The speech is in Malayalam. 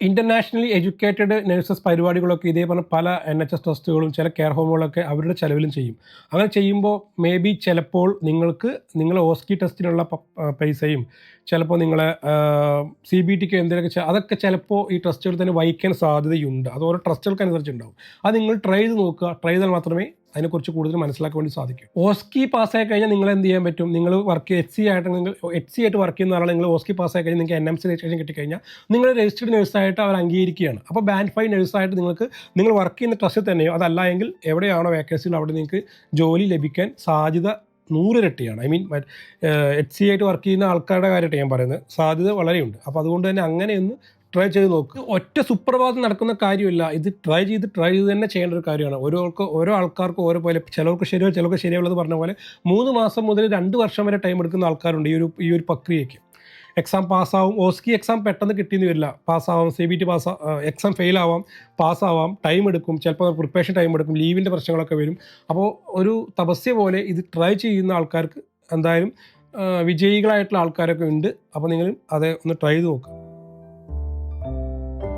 ഇന്റർനാഷണലി എഡ്യൂക്കേറ്റഡ് നഴ്സസ് പരിപാടികളൊക്കെ ഇതേ പറഞ്ഞ പല എൻ എച്ച് എസ് ട്രസ്റ്റുകളും ചില കെയർ ഹോമുകളൊക്കെ അവരുടെ ചിലവിലും ചെയ്യും. അങ്ങനെ ചെയ്യുമ്പോൾ മേ ബി ചിലപ്പോൾ നിങ്ങൾക്ക് നിങ്ങൾ ഓസ്കി ടെസ്റ്റിനുള്ള പൈസയും ചിലപ്പോൾ നിങ്ങളെ സി ബി ടിക്ക് എന്തെങ്കിലുമൊക്കെ അതൊക്കെ ചിലപ്പോൾ ഈ ട്രസ്റ്റുകൾ തന്നെ വഹിക്കാൻ സാധ്യതയുണ്ട്. അത് ഓരോ ട്രസ്റ്റുകൾക്ക് അനുസരിച്ചുണ്ടാവും അത് നിങ്ങൾ ട്രൈ ചെയ്ത് നോക്കുക. ട്രൈ ചെയ്താൽ മാത്രമേ അതിനെക്കുറിച്ച് കൂടുതൽ മനസ്സിലാക്കാൻ വേണ്ടി സാധിക്കും. ഓസ്കി പാസ്സായി കഴിഞ്ഞാൽ നിങ്ങൾ എന്ത് ചെയ്യാൻ പറ്റും? നിങ്ങൾ വർക്ക് എച്ച് സി ആയിട്ട് നിങ്ങൾ എച്ച് സി ആയിട്ട് വർക്ക് ചെയ്യുന്ന ആളാണ് നിങ്ങൾ ഓസ്കി പാസ്സായി കഴിഞ്ഞാൽ നിങ്ങൾക്ക് എൻ എം സി രജിസ്ട്രേഷൻ കിട്ടിക്കഴിഞ്ഞാൽ നിങ്ങൾ രജിസ്റ്റേഡ് നഴ്സായിട്ട് അവർ അംഗീകരിക്കുകയാണ്. അപ്പോൾ ബാൻഡ് ഫൈവ് നഴ്സായിട്ട് നിങ്ങൾക്ക് നിങ്ങൾ വർക്ക് ചെയ്യുന്ന ട്രസ്റ്റിൽ തന്നെയോ? അതല്ല എങ്കിൽ എവിടെയാണോ വേക്കൻസികൾ അവിടെ നിങ്ങൾക്ക് ജോലി ലഭിക്കാൻ സാധ്യത നൂറിരട്ടിയാണ് ഐ മീൻ എച്ച് സി ആയിട്ട് വർക്ക് ചെയ്യുന്ന ആൾക്കാരുടെ കാര്യമായിട്ട് ഞാൻ പറയുന്നത്. സാധ്യത വളരെയുണ്ട്. അപ്പോൾ അതുകൊണ്ട് തന്നെ അങ്ങനെയൊന്ന് ട്രൈ ചെയ്ത് നോക്കുക ഒറ്റ സുപ്രഭാതം നടക്കുന്ന കാര്യമില്ല. ഇത് ട്രൈ ചെയ്ത് ട്രൈ ചെയ്ത് തന്നെ ചെയ്യേണ്ട ഒരു കാര്യമാണ്. ഓരോ ഓരോ ആൾക്കാർക്കും ഓരോ പോലെ ചിലർക്ക് ശരിയോ ചിലർക്ക് ശരിയുള്ളത് പറഞ്ഞ പോലെ മൂന്ന് മാസം മുതൽ രണ്ട് വർഷം വരെ ടൈം എടുക്കുന്ന ആൾക്കാരുണ്ട് ഈ ഒരു ഈ ഒരു പ്രക്രിയയ്ക്ക്. എക്സാം പാസ്സാവും ഓസ്കി എക്സാം പെട്ടെന്ന് കിട്ടിയെന്ന് വരില്ല. പാസ്സാവാം C B T pass exam ഫെയിലാവാം പാസ്സാവാം ടൈം എടുക്കും. ചിലപ്പോൾ പ്രിപ്പറേഷൻ ടൈം എടുക്കും. ലീവിന്റെ പ്രശ്നങ്ങളൊക്കെ വരും. അപ്പോൾ ഒരു തപസ്യ പോലെ ഇത് ട്രൈ ചെയ്യുന്ന ആൾക്കാർക്ക് എന്തായാലും വിജയികളായിട്ടുള്ള ആൾക്കാരൊക്കെ ഉണ്ട്. അപ്പോൾ നിങ്ങൾ അത് ഒന്ന് ട്രൈ ചെയ്ത് നോക്കുക